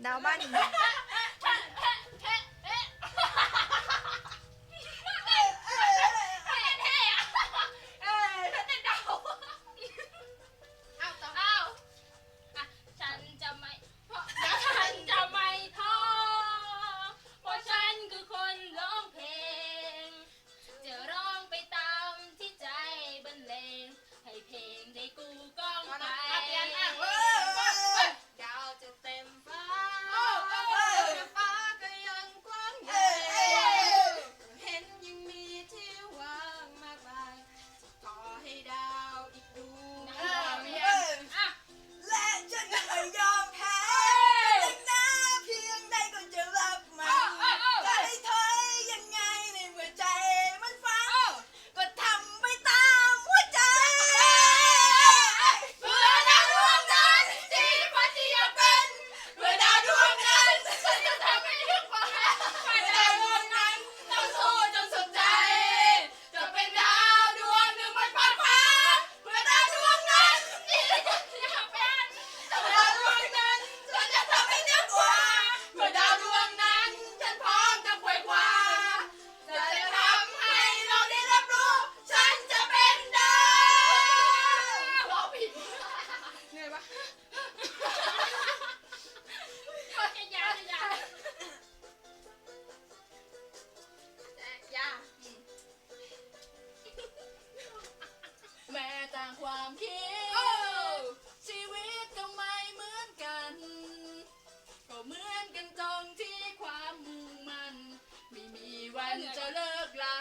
나만 있는 ความคิด ชีวิตก็ไม่เหมือนกัน ก็เหมือนกันตรงที่ความมุ่งมัน ไม่มีวันจะเลิกลา